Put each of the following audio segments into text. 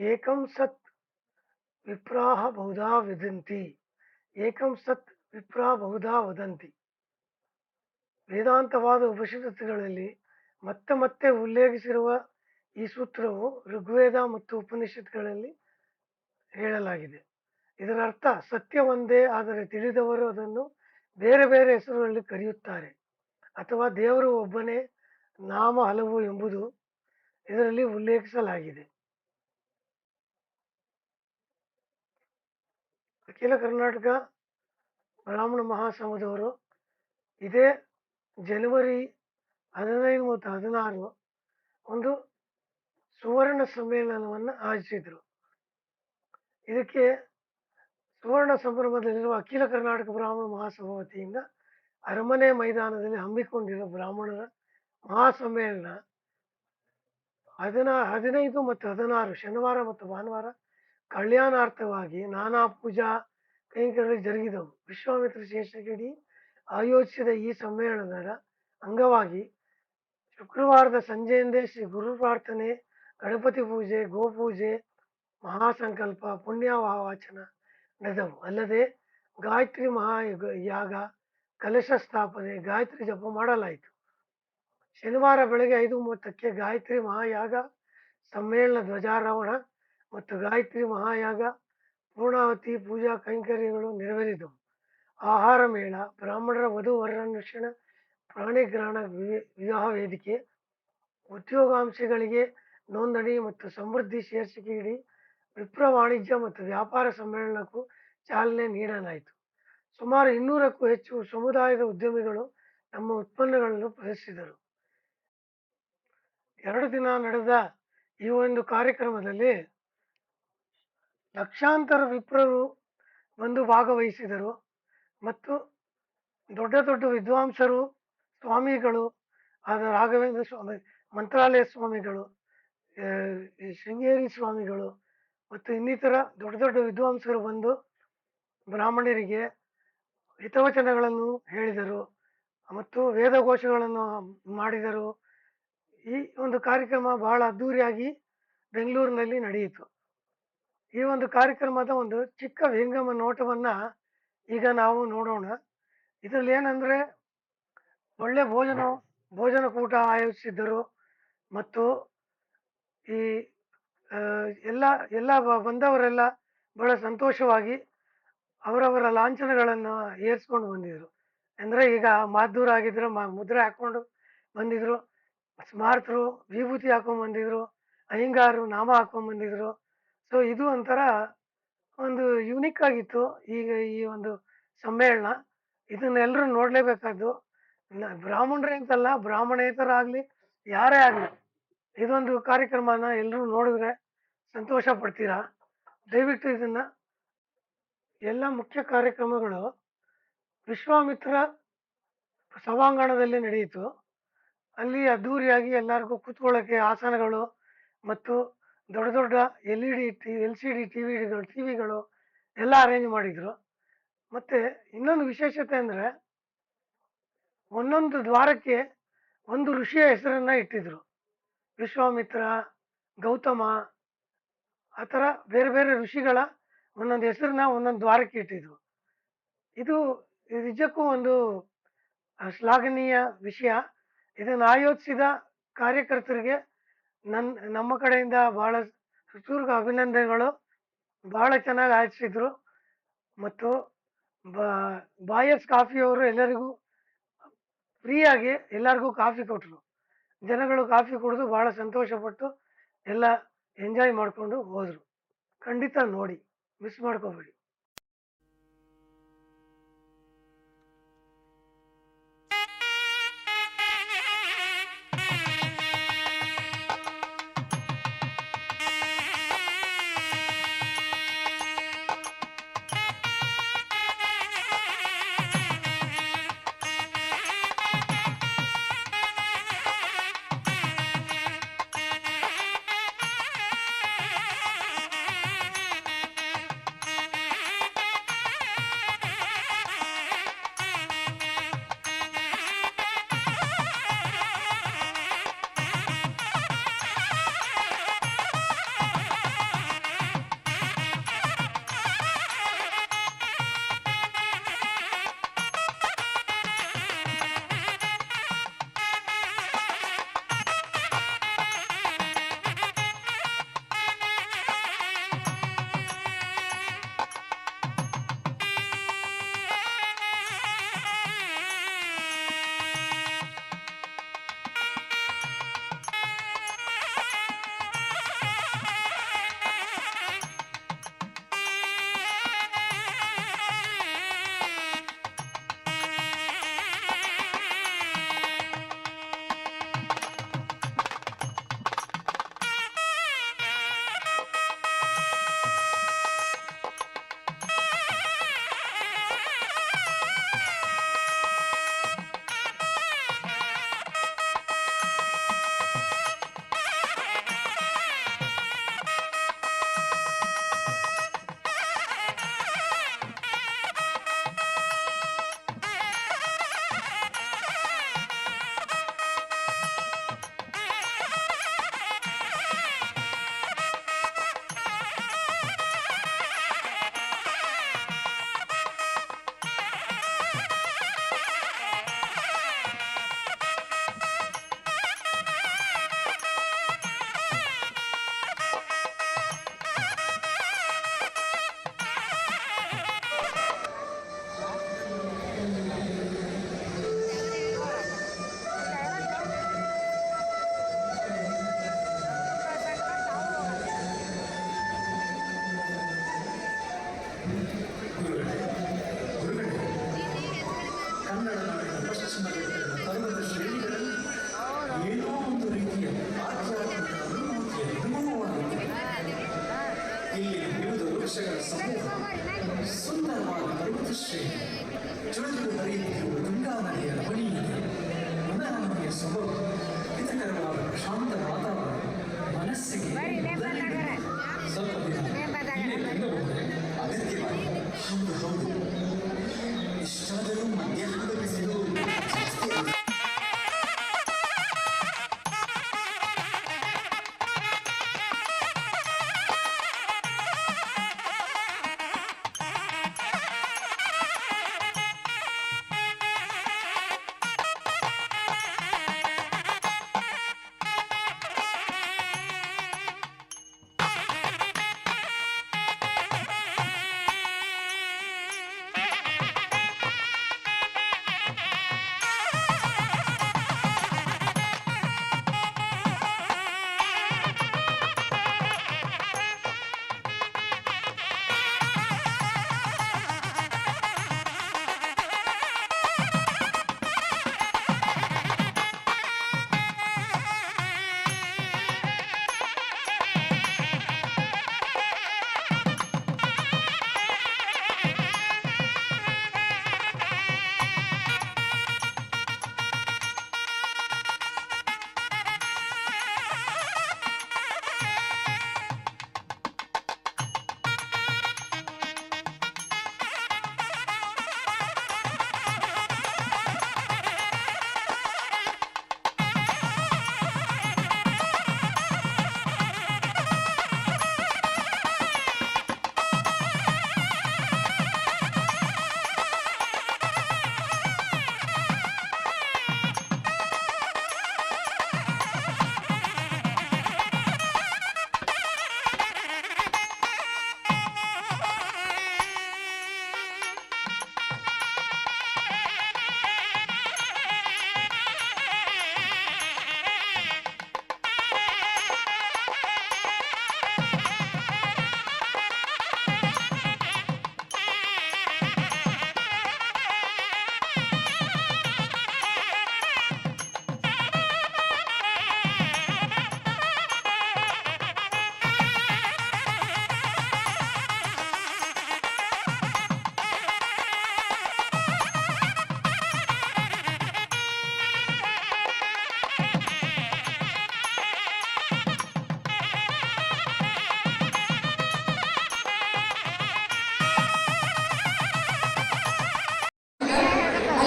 ಏಕಂ ಸತ್ ವಿಪ್ರಾಹ ಬಹುಧಾ ವಿದಂತಿ. ಏಕಂ ಸತ್ ವಿಪ್ರಾ ಬಹುಧಾ ವದಂತಿ. ವೇದಾಂತವಾದ ಉಪನಿಷತ್ತುಗಳಲ್ಲಿ ಮತ್ತೆ ಮತ್ತೆ ಉಲ್ಲೇಖಿಸಿರುವ ಈ ಸೂತ್ರವು ಋಗ್ವೇದ ಮತ್ತು ಉಪನಿಷತ್ತುಗಳಲ್ಲಿ ಹೇಳಲಾಗಿದೆ. ಇದರ ಅರ್ಥ ಸತ್ಯ ಒಂದೇ, ಆದರೆ ತಿಳಿದವರು ಅದನ್ನು ಬೇರೆ ಬೇರೆ ಹೆಸರುಗಳಲ್ಲಿ ಕರೆಯುತ್ತಾರೆ. ಅಥವಾ ದೇವರು ಒಬ್ಬನೇ, ನಾಮ ಹಲವು ಎಂಬುದು ಇದರಲ್ಲಿ ಉಲ್ಲೇಖಿಸಲಾಗಿದೆ. ಅಖಿಲ ಕರ್ನಾಟಕ ಬ್ರಾಹ್ಮಣ ಮಹಾಸಂಘದವರು ಇದೇ ಜನವರಿ ಹದಿನೈದು ಮತ್ತು ಹದಿನಾರು ಒಂದು ಸುವರ್ಣ ಸಮ್ಮೇಳನವನ್ನು ಆಯೋಜಿಸಿದರು. ಇದಕ್ಕೆ ಸುವರ್ಣ ಸಂಭ್ರಮದಲ್ಲಿರುವ ಅಖಿಲ ಕರ್ನಾಟಕ ಬ್ರಾಹ್ಮಣ ಮಹಾಸಭಾ ವತಿಯಿಂದ ಅರಮನೆ ಮೈದಾನದಲ್ಲಿ ಹಮ್ಮಿಕೊಂಡಿರುವ ಬ್ರಾಹ್ಮಣರ ಮಹಾಸಮ್ಮೇಳನ ಹದಿನಾ, ಹದಿನೈದು ಮತ್ತು ಹದಿನಾರು ಶನಿವಾರ ಮತ್ತು ಭಾನುವಾರ ಕಲ್ಯಾಣಾರ್ಥವಾಗಿ ನಾನಾ ಪೂಜಾ ಕೈಂಕರ್ಯಗಳು ಜರುಗಿದವು. ವಿಶ್ವಾಮಿತ್ರ ಶೇಷಗಿರಿ ಆಯೋಜಿಸಿದ ಈ ಸಮ್ಮೇಳನದ ಅಂಗವಾಗಿ ಶುಕ್ರವಾರದ ಸಂಜೆಯಿಂದೇ ಶ್ರೀ ಗುರು ಪ್ರಾರ್ಥನೆ, ಗಣಪತಿ ಪೂಜೆ ಗೋಪೂಜೆ ಮಹಾಸಂಕಲ್ಪ, ಪುಣ್ಯವಾಚನ ನಡೆದವು. ಅಲ್ಲದೆ ಗಾಯತ್ರಿ ಮಹಾಯುಗ ಯಾಗ, ಕಲಶ ಸ್ಥಾಪನೆ, ಗಾಯತ್ರಿ ಜಪ ಮಾಡಲಾಯಿತು. ಶನಿವಾರ ಬೆಳಗ್ಗೆ ಐದು ಮೂವತ್ತಕ್ಕೆ ಗಾಯತ್ರಿ ಮಹಾಯಾಗ ಸಮ್ಮೇಳನ ಧ್ವಜಾರೋಹಣ ಮತ್ತು ಗಾಯತ್ರಿ ಮಹಾಯಾಗ ಪೂರ್ಣಾವತಿ ಪೂಜಾ ಕೈಂಕರ್ಯಗಳು ನೆರವೇರಿದವು. ಆಹಾರ ಮೇಳ, ಬ್ರಾಹ್ಮಣರ ವಧು ವರನ್ವೇಷಣ ಪ್ರಾಣಿಗ್ರಹಣ ವಿವಾಹ ವೇದಿಕೆ, ಉದ್ಯೋಗಾಂಶಗಳಿಗೆ ನೋಂದಣಿ ಮತ್ತು ಸಮೃದ್ಧಿ ಶೀರ್ಷಿಕೆಯಡಿ ವಿಪ್ರ ವಾಣಿಜ್ಯ ಮತ್ತು ವ್ಯಾಪಾರ ಸಮ್ಮೇಳನಕ್ಕೂ ಚಾಲನೆ ನೀಡಲಾಯಿತು. ಸುಮಾರು ಇನ್ನೂರಕ್ಕೂ ಹೆಚ್ಚು ಸಮುದಾಯದ ಉದ್ಯಮಿಗಳು ನಮ್ಮ ಉತ್ಪನ್ನಗಳನ್ನು ಪ್ರದರ್ಶಿಸಿದರು. ಎರಡು ದಿನ ನಡೆದ ಈ ಒಂದು ಕಾರ್ಯಕ್ರಮದಲ್ಲಿ ಲಕ್ಷಾಂತರ ವಿಪ್ರರು ಬಂದು ಭಾಗವಹಿಸಿದರು ಮತ್ತು ದೊಡ್ಡ ದೊಡ್ಡ ವಿದ್ವಾಂಸರು, ಸ್ವಾಮಿಗಳು, ಆದ ರಾಘವೇಂದ್ರ ಸ್ವಾಮಿ, ಮಂತ್ರಾಲಯ ಸ್ವಾಮಿಗಳು ಶೃಂಗೇರಿ ಸ್ವಾಮಿಗಳು ಮತ್ತು ಇನ್ನಿತರ ದೊಡ್ಡ ದೊಡ್ಡ ವಿದ್ವಾಂಸರು ಬಂದು ಬ್ರಾಹ್ಮಣರಿಗೆ ಹಿತವಚನಗಳನ್ನು ಹೇಳಿದರು ಮತ್ತು ವೇದಘೋಷಗಳನ್ನು ಮಾಡಿದರು. ಈ ಒಂದು ಕಾರ್ಯಕ್ರಮ ಬಹಳ ಅದ್ದೂರಿಯಾಗಿ ಬೆಂಗಳೂರಿನಲ್ಲಿ ನಡೆಯಿತು. ಈ ಒಂದು ಕಾರ್ಯಕ್ರಮದ ಒಂದು ಚಿಕ್ಕ ವಿಂಗಮ ನೋಟವನ್ನ ಈಗ ನಾವು ನೋಡೋಣ. ಇದರಲ್ಲಿ ಏನಂದ್ರೆ ಒಳ್ಳೆ ಭೋಜನ ಭೋಜನ ಕೂಟ ಆಯೋಜಿಸಿದ್ದರು ಮತ್ತು ಈ ಎಲ್ಲ ಎಲ್ಲ ಬಂದವರೆಲ್ಲ ಬಹಳ ಸಂತೋಷವಾಗಿ ಅವರವರ ಲಾಂಛನಗಳನ್ನು ಏರ್ಸ್ಕೊಂಡು ಬಂದಿದ್ರು ಅಂದ್ರೆ ಈಗ ಮಾದ್ದೂರ್ ಆಗಿದ್ರು ಮುದ್ರೆ ಹಾಕೊಂಡು ಬಂದಿದ್ರು ಸ್ಮಾರ್ತರು ವಿಭೂತಿ ಹಾಕೊಂಡ್ ಬಂದಿದ್ರು ಅಹಿಂಗಾರು ನಾಮ ಹಾಕೊಂಡ್ ಬಂದಿದ್ರು ಸೊ ಇದು ಒಂಥರ ಒಂದು ಯುನಿಕ್ ಆಗಿತ್ತು. ಈಗ ಈ ಒಂದು ಸಮ್ಮೇಳನ ಇದನ್ನೆಲ್ಲರೂ ನೋಡ್ಲೇಬೇಕಾದ್ದು. ಬ್ರಾಹ್ಮಣರೇ ಅಂತಲ್ಲ ಬ್ರಾಹ್ಮಣೇತರ ಆಗ್ಲಿ ಯಾರೇ ಆಗ್ಲಿ, ಇದೊಂದು ಕಾರ್ಯಕ್ರಮನ ಎಲ್ಲರೂ ನೋಡಿದ್ರೆ ಸಂತೋಷ ಪಡ್ತೀರಾ? ದಯವಿಟ್ಟು ಇದನ್ನ, ಎಲ್ಲ ಮುಖ್ಯ ಕಾರ್ಯಕ್ರಮಗಳು ವಿಶ್ವಾಮಿತ್ರ ಸಭಾಂಗಣದಲ್ಲಿ ನಡೆಯಿತು. ಅಲ್ಲಿ ಅದ್ದೂರಿಯಾಗಿ ಎಲ್ಲರಿಗೂ ಕೂತ್ಕೊಳ್ಳೋಕೆ ಆಸನಗಳು ಮತ್ತು ದೊಡ್ಡ ದೊಡ್ಡ L E D T L C D T ವಿಗಳು T ವಿಗಳು ಎಲ್ಲ ಅರೇಂಜ್ ಮಾಡಿದ್ರು. ಮತ್ತೆ ಇನ್ನೊಂದು ವಿಶೇಷತೆ ಅಂದ್ರೆ ಒಂದೊಂದು ದ್ವಾರಕ್ಕೆ ಒಂದು ಋಷಿಯ ಹೆಸರನ್ನ ಇಟ್ಟಿದ್ರು. ವಿಶ್ವಾಮಿತ್ರ, ಗೌತಮ, ಆ ಥರ ಬೇರೆ ಬೇರೆ ಋಷಿಗಳ ಒಂದೊಂದು ಹೆಸರನ್ನ ಒಂದೊಂದು ದ್ವಾರಕ್ಕೆ ಇಟ್ಟಿದ್ರು. ಇದು ನಿಜಕ್ಕೂ ಒಂದು ಶ್ಲಾಘನೀಯ ವಿಷಯ. ಇದನ್ನು ಆಯೋಜಿಸಿದ ಕಾರ್ಯಕರ್ತರಿಗೆ ನನ್, ನಮ್ಮ ಕಡೆಯಿಂದ ಬಹಳ ಹೃತ್ಪೂರ್ವಕ ಅಭಿನಂದನೆಗಳು. ಬಹಳ ಚೆನ್ನಾಗಿ ಆಯೋಜಿಸಿದ್ರು ಮತ್ತು ಬಾಯಸ್ ಕಾಫಿಯವರು ಎಲ್ಲರಿಗೂ ಫ್ರೀಯಾಗಿ ಎಲ್ಲರಿಗೂ ಕಾಫಿ ಕೊಟ್ಟರು ಜನಗಳು ಕಾಫಿ ಕುಡಿದು ಬಹಳ ಸಂತೋಷಪಟ್ಟು ಎಲ್ಲ ಎಂಜಾಯ್ ಮಾಡಿಕೊಂಡು ಹೋದರು. ಖಂಡಿತ ನೋಡಿ, ಮಿಸ್ ಮಾಡ್ಕೋಬೇಡಿ. ಸುಂದರವಾದ ಪ್ರಗತಿಶ್ರೀ ಚುಳಿದು ಹರಿಯುತ್ತಿರುವ ತುಂಗಾ ನದಿಯ ರಮಣೀಯತೆ ಮನರಂಗೆ ಸೊಬಗು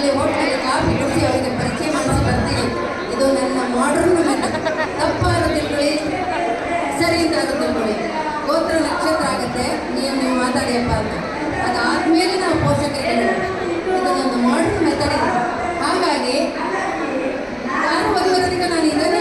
ಅಲ್ಲಿ ಹೋಟ್ಲಲ್ಲಿ ಕಾಫಿ ಕುಡಿಸಿ ಅವರಿಗೆ ಪರಿಚಯ ಮಾಡಿಸಿ ಬರ್ತೀನಿ ಇದು ನನ್ನ ಮಾಡರ್ನ್ ತಪ್ಪಾರು ತಿಳ್ಕೊಳ್ಳಿ ಸರಿ ಇದ್ದಾರು ತಿಳ್ಕೊಳ್ಳಿ ಗೋತ್ರ ನಕ್ಷತ್ರ ಆಗುತ್ತೆ, ನೀವು ನೀವು ಮಾತಾಡಿಯಪ್ಪ ಅಂತ. ಅದಾದಮೇಲೆ ನಾವು ಪೋಷಕರಿಗೆ ಇದು ನನ್ನ ಮಾಡರ್ನ್ ಮೆಥಡ್ ಹಾಗಾಗಿ ಯಾರು ಬದುವರೆಗೂ ನಾನು ಇದನ್ನು